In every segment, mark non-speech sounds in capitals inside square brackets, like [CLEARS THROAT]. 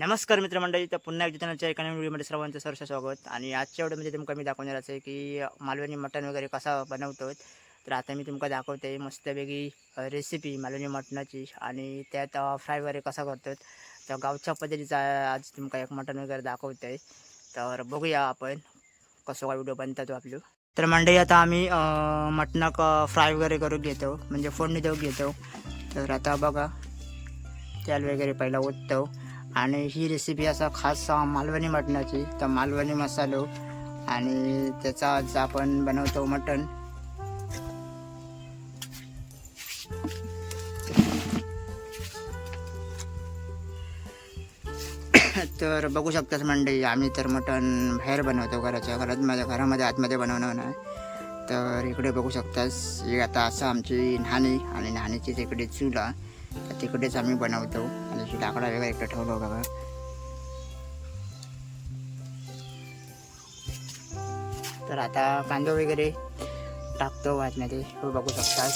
नमस्कार मित्रमंडळी तर पुन्हा एकदा चॅनलच्या एका नवीन व्हिडिओमध्ये सर्वांचं सरस स्वागत. आणि आजच्या व्हिडिओमध्ये तुमका मी दाखवणार आहे की मालवणी मटण वगैरे कसा बनवतो तर आता मी तुमका दाखवते मस्तपैकी रेसिपी मालवणी मटणाची. आणि त्यात फ्राय वगैरे कसा करतो तर गावच्या पद्धतीचा आज तुमका एक मटण वगैरे दाखवते तर बघूया आपण कसं काय व्हिडिओ बनतात हो आपलं. तर मंडळी आता आम्ही अं, मटणाक फ्राय वगैरे करून घेतो म्हणजे फोडणी देऊ घेतो. तर आता बघा तेल वगैरे पहिला ओततो. आणि ही रेसिपी असा खास मालवणी मटणाची. तर मालवणी मसालो आणि त्याचा आज आपण बनवतो मटण. तर बघू शकताच मंडळी आम्ही तर मटण बाहेर बनवतो घराच्या घरात माझ्या घरामध्ये आतमध्ये बनवणार नाही तर इकडे बघू शकतास ही आता असं आमची न्हाणी आणि न्हाणीची तिकडे चुला तिकडेच आम्ही बनवतो. आणि लाकडा वगैरे इकडे ठेवलो बघा. तर आता कांदा वगैरे टाकतो वाटण्याचे हो बघू शकतात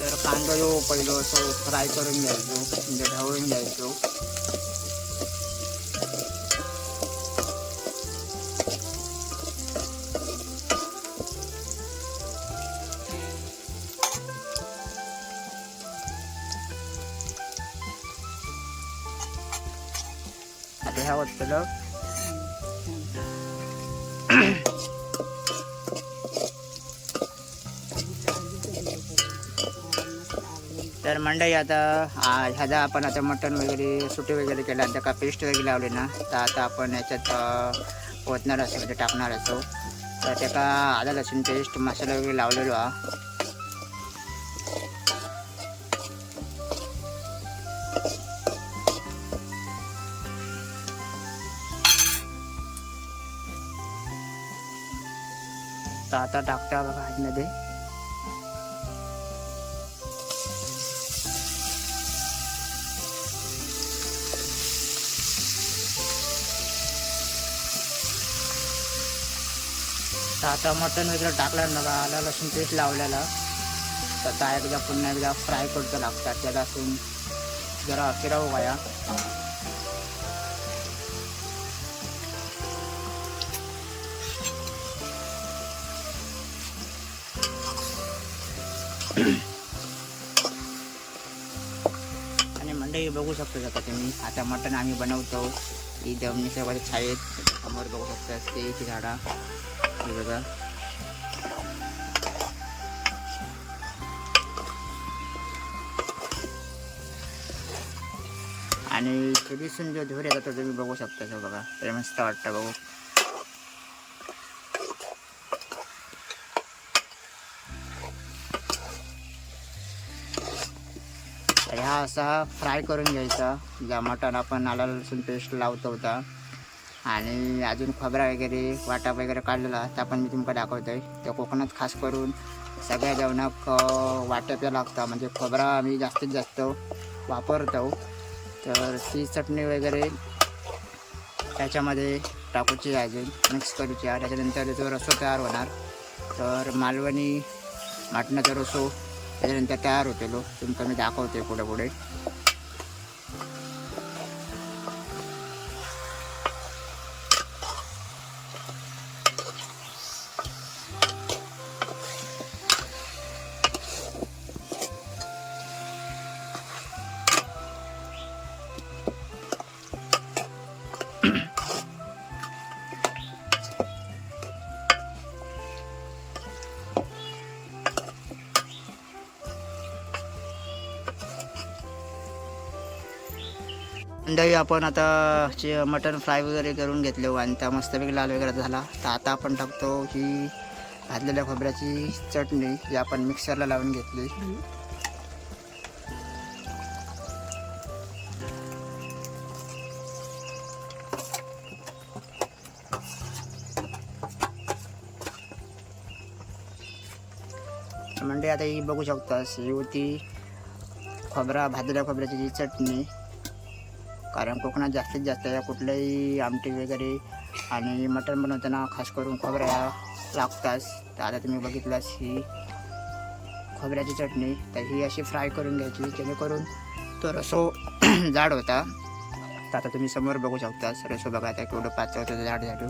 तर कांदा जो पहिलं असं फ्राय करून घ्यायचो. म्हणजे ढवळून घ्यायचो. वाटतं तर मंडळी आता ह्याचा आपण आता मटण वगैरे सुटे वगैरे केला आता का पेस्ट वगैरे लावली ना तर आता आपण याच्यात अ, ओतणार असो म्हणजे टाकणार असो तर त्याका आदा लसूण पेस्ट मसाला वगैरे लावलेलो हा तर आता टाकता बघा आतमध्ये. तर आता मटण वगैरे टाकलं ना आलं आला लसूण पेस्ट लावलेला. तर त्या एकदा पुन्हा एकदा फ्राय करतो लागतात त्याला असून जरा फिरवू गाया बघू शकतो आता तुम्ही आता मटण आम्ही बनवतो. ही दमनी सगळं छायेत समोर बघू शकता तेची झाडा. हे बघा. आणि दिसून जो धोर येतात तो तुम्ही बघू शकता बघा. ते मस्त वाटतं बघू. हा असा फ्राय करून घ्यायचा. ज्या मटण आपण आला लसूण पेस्ट लावतो होता. आणि अजून खोबरा वगैरे वाटा वगैरे काढलेला त्या पण मी तुमका आहे त्या कोकणात खास करून सगळ्या जेवणाक वाट्याप्या लागतं. म्हणजे खोबरा आम्ही जास्तीत जास्त वापरतो. तर ती चटणी वगैरे त्याच्यामध्ये टाकूची अजून मिक्स करूची आहे. त्याच्यानंतर जो रसो तयार होणार. तर मालवणी मटणाचा रसो त्याच्यानंतर तयार होतेलो तुमका मी दाखवते पुढे पुढे मंडळी आपण आता जे मटन फ्राय वगैरे करून घेतले हो, आणि त्या मस्तपैकी लाल वगैरे झाला. तर आता आपण टाकतो ही भाजलेल्या खोबऱ्याची चटणी जी आपण मिक्सरला लावून घेतली. म्हणजे आता ही बघू शकतास ही होती खोबरा भाजल्या खोबऱ्याची जी चटणी. कारण कोकणात जास्तीत जास्त या कुठल्याही आमटी वगैरे आणि मटण बनवताना खास करून खोबऱ्या लागताच. तर आता तुम्ही बघितलास ही खोबऱ्याची चटणी. तर ही अशी फ्राय करून घ्यायची जेणेकरून तो रसो [CLEARS THROAT] जाड होता. तर आता तुम्ही समोर बघू शकता रसो बघा आता केवढं पातळ होतं जाड. झाडू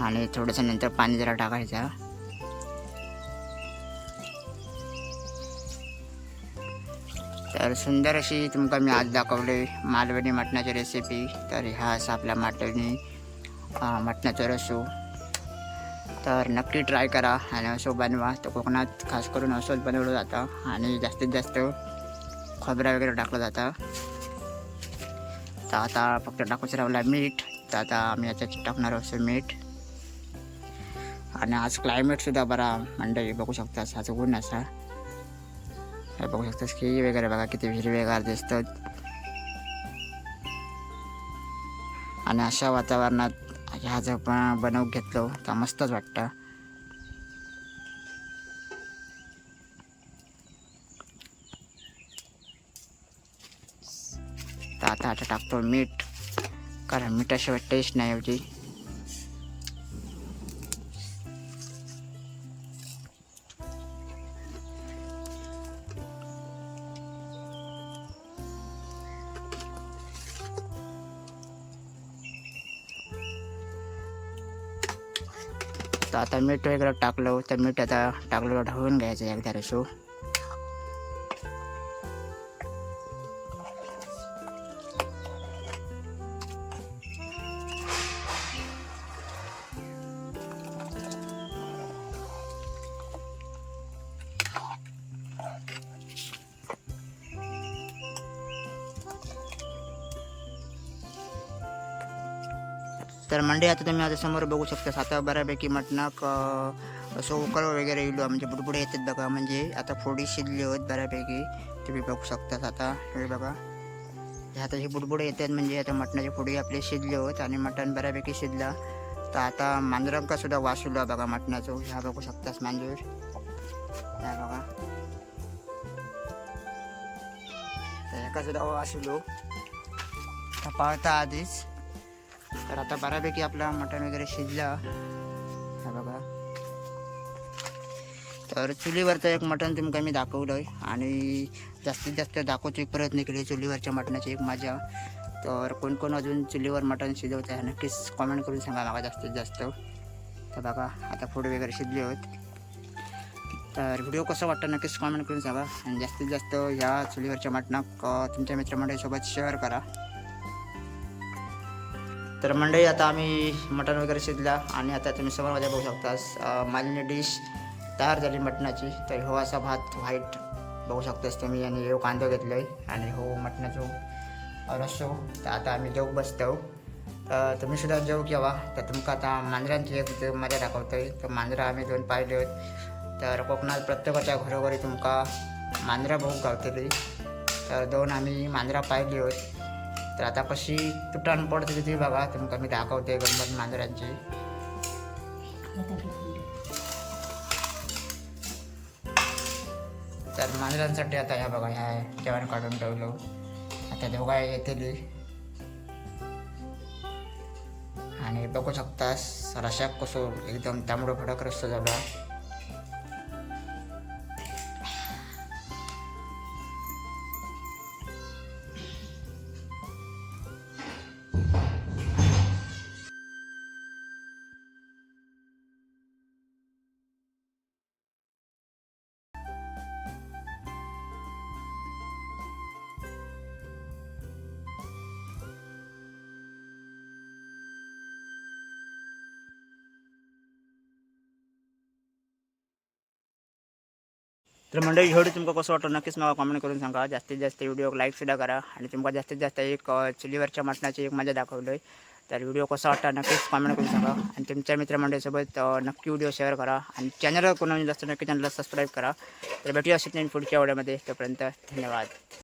आणि थोडंसं नंतर पाणी जरा टाकायचं. तर सुंदर अशी तुमका मी आज दाखवली मालवणी मटणाची रेसिपी तर ह्या असा आपला माटणी अं, मटणाचा रसो. तर नक्की ट्राय करा आणि असं बनवा. तर कोकणात खास करून असंच बनवलं जातं आणि जास्तीत जास्त खोबरा वगैरे टाकलं जातं. तर आता फक्त टाकूच राहिला मीठ. तर आता आम्ही याच्यात टाकणार असो मीठ. आणि आज क्लायमेटसुद्धा बरा मंडळी बघू शकता आज ऊन असा. हे बघू शकतास की वगैरे बघा किती हिरवेगार दिसतात आणि अशा वातावरणात ह्या जर पण बनवून घेतलो तर मस्तच वाटतं तर आता आता टाकतो मीठ कारण मिठाशिवाय टेस्ट नाही होती तर आता मीठ वगैरे टाकलं तर मीठ आता टाकलं ढवळून घ्यायचं एकदा रेशो. तर मंडे आता तुम्ही आता समोर बघू शकता आता बऱ्यापैकी मटणक असं उकळ वगैरे येलो म्हणजे बुडबुडे येतात बघा. म्हणजे आता फोडी शिजली होत बऱ्यापैकी. तुम्ही बघू शकता आता. हे बघा. हे आता हे बुडबुडे येतात म्हणजे आता मटणाची फोडी आपली शिजली होत आणि मटण बऱ्यापैकी शिजला. तर आता मांजरांका सुद्धा वासुला बघा मटणाचं. ह्या बघू शकतास मांजूर. ह्या बघा. तर ह्याका सुद्धा वासुलो पाळता आधीच. तर आता बऱ्यापैकी आपला मटण वगैरे शिजला. हा बघा. तर चुलीवरचं एक मटण तुमका मी दाखवलं आहे आणि जास्तीत जास्त दाखवचे प्रयत्न केले चुलीवरच्या मटणाची एक मजा. तर कोण कोण अजून चुलीवर मटण शिजवत आहे नक्कीच कॉमेंट करून सांगा मला जास्तीत जास्त. तर बघा आता फूड वगैरे शिजले होत. तर व्हिडिओ कसा वाटतं नक्कीच कॉमेंट करून सांगा. आणि जास्तीत जास्त ह्या चुलीवरच्या मटणाक तुमच्या मित्रमंडळीसोबत शेअर करा. तर मंडळी आता आम्ही मटण वगैरे शिजला आणि आता तुम्ही समोरमध्ये बघू शकता मालिनी डिश तयार झाली मटणाची. तर हो असा भात व्हाईट बघू शकतास तुम्ही. आणि हो कांदा घेतलो आहे आणि हो मटणाचो रस्सो. तर आता आम्ही जेव बसतो. तर तुम्ही सुद्धा जेव घ्यावा तर तुमका आता मांजरांची एक मजा दाखवतो आहे तर मांजरं आम्ही दोन पाहिले आहेत तर कोकणात प्रत्येकाच्या घरोघरी तुमका मांजरा बघू गावतली. तर दोन आम्ही मांजरा पाहिली होत. तर आता कशी तुटान पडते ती बघा. तुमका मी दाखवते गंमत मांजरांची. तर मांजरांसाठी आता ह्या बघा ह्या जेवण काढून ठेवलो. आता दोघा येतील. आणि बघू शकतास रशाक कसो एकदम तांबडं फडक रस्तो झाला. तर मंडळी व्हिडिओ तुमका कसं वाटतो नक्कीच मला कमेंट करून सांगा. जास्तीत जास्त व्हिडिओ लाईकसुद्धा करा आणि तुमका जास्तीत जास्त एक चुलीवरच्या मटणाची एक मजा दाखवलो आहे तर व्हिडिओ कसा वाटता नक्कीच कमेंट करून सांगा. आणि तुमच्या मित्रमंडळीसोबत नक्की व्हिडिओ शेअर करा. आणि चॅनलवर कोणी जास्त नक्की चॅनलला सबस्क्राईब करा. तर भेटूया असेल पुढच्या व्हिडिओमध्ये तोपर्यंत धन्यवाद.